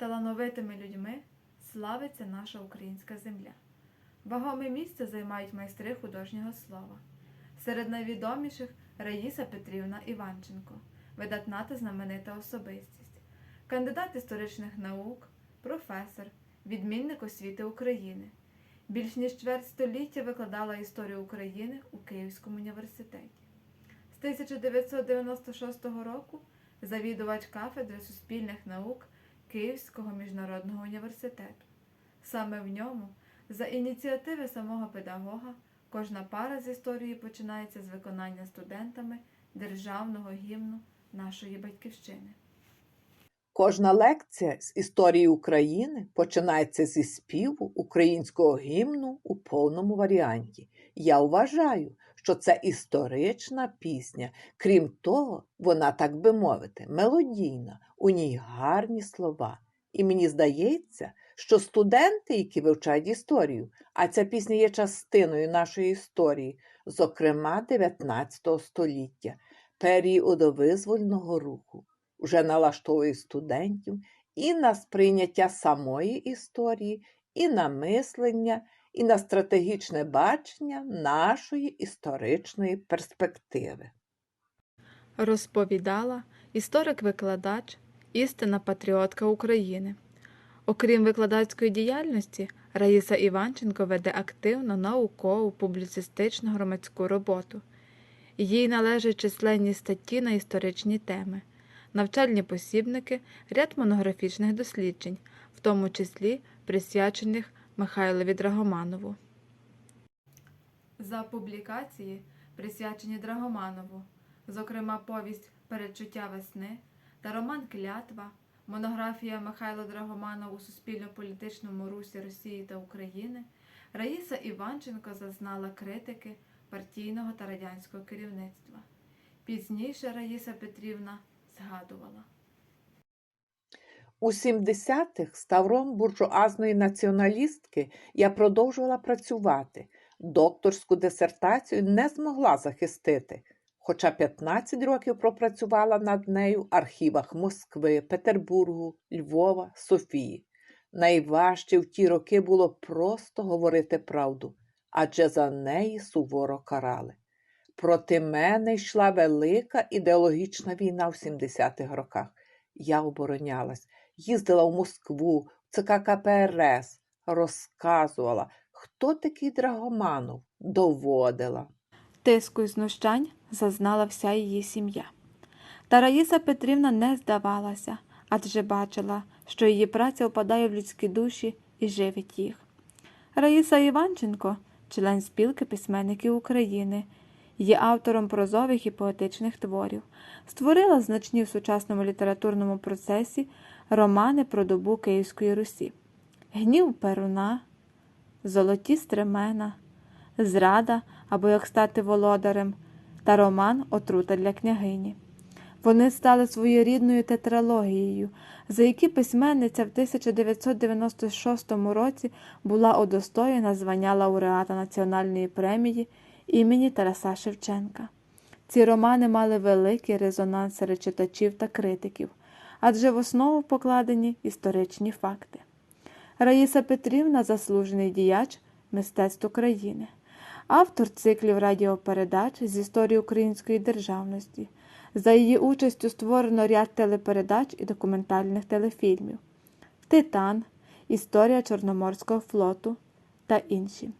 талановитими людьми славиться наша українська земля. Вагоме місце займають майстри художнього слова. Серед найвідоміших Раїса Петрівна Іванченко, видатна та знаменита особистість, кандидат історичних наук, професор, відмінник освіти України. Більш ніж чверть століття викладала історію України у Київському університеті. З 1996 року завідувач кафедри суспільних наук Київського міжнародного університету. Саме в ньому, за ініціативи самого педагога, кожна пара з історії починається з виконання студентами державного гімну нашої батьківщини. Кожна лекція з історії України починається зі співу українського гімну у повному варіанті. Я вважаю, що це історична пісня. Крім того, вона, так би мовити, мелодійна, у ній гарні слова. І мені здається, що студенти, які вивчають історію, а ця пісня є частиною нашої історії, зокрема 19 століття, періоду визвольного руху, вже налаштовує студентів і на сприйняття самої історії, і на мислення, і на стратегічне бачення нашої історичної перспективи. Розповідала історик-викладач, істинна патріотка України. Окрім викладацької діяльності, Раїса Іванченко веде активну наукову, публіцистичну громадську роботу. Їй належать численні статті на історичні теми, навчальні посібники, ряд монографічних досліджень, в тому числі присвячених Михайлові Драгоманову. За публікації, присвячені Драгоманову, зокрема повість Передчуття весни та роман Клятва, монографія Михайло Драгоманов у суспільно-політичному русі Росії та України, Раїса Іванченко зазнала критики партійного та радянського керівництва. Пізніше Раїса Петрівна згадувала. У 70-х ставром буржуазної націоналістки я продовжувала працювати. Докторську дисертацію не змогла захистити, хоча 15 років пропрацювала над нею в архівах Москви, Петербургу, Львова, Софії. Найважче в ті роки було просто говорити правду, адже за неї суворо карали. Проти мене йшла велика ідеологічна війна в 70-х роках. Я оборонялась, їздила в Москву, в ЦК КПРС, розказувала, хто такий Драгоманов, доводила. Тиску й знущань зазнала вся її сім'я. Та Раїса Петрівна не здавалася, адже бачила, що її праця впадає в людські душі і живить їх. Раїса Іванченко, член спілки письменників України, є автором прозових і поетичних творів, створила значні в сучасному літературному процесі романи про добу Київської Русі, Гнів Перуна, Золоті стремена, Зрада або як стати володарем та роман Отрута для княгині. Вони стали своєрідною тетралогією, за які письменниця в 1996 році була удостоєна звання лауреата Національної премії імені Тараса Шевченка. Ці романи мали великий резонанс серед читачів та критиків, адже в основу покладені історичні факти. Раїса Петрівна заслужений діяч мистецтв України, автор циклів радіопередач з історії української державності. За її участю створено ряд телепередач і документальних телефільмів Титан, Історія Чорноморського флоту та інші.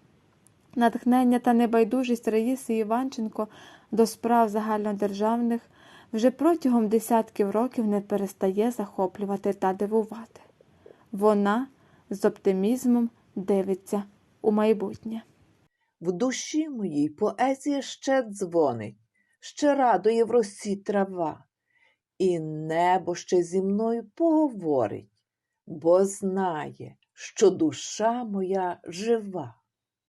Натхнення та небайдужість Раїси Іванченко до справ загальнодержавних вже протягом десятків років не перестає захоплювати та дивувати. Вона з оптимізмом дивиться у майбутнє. В душі моїй поезія ще дзвонить, ще радує в росі трава, і небо ще зі мною поговорить, бо знає, що душа моя жива.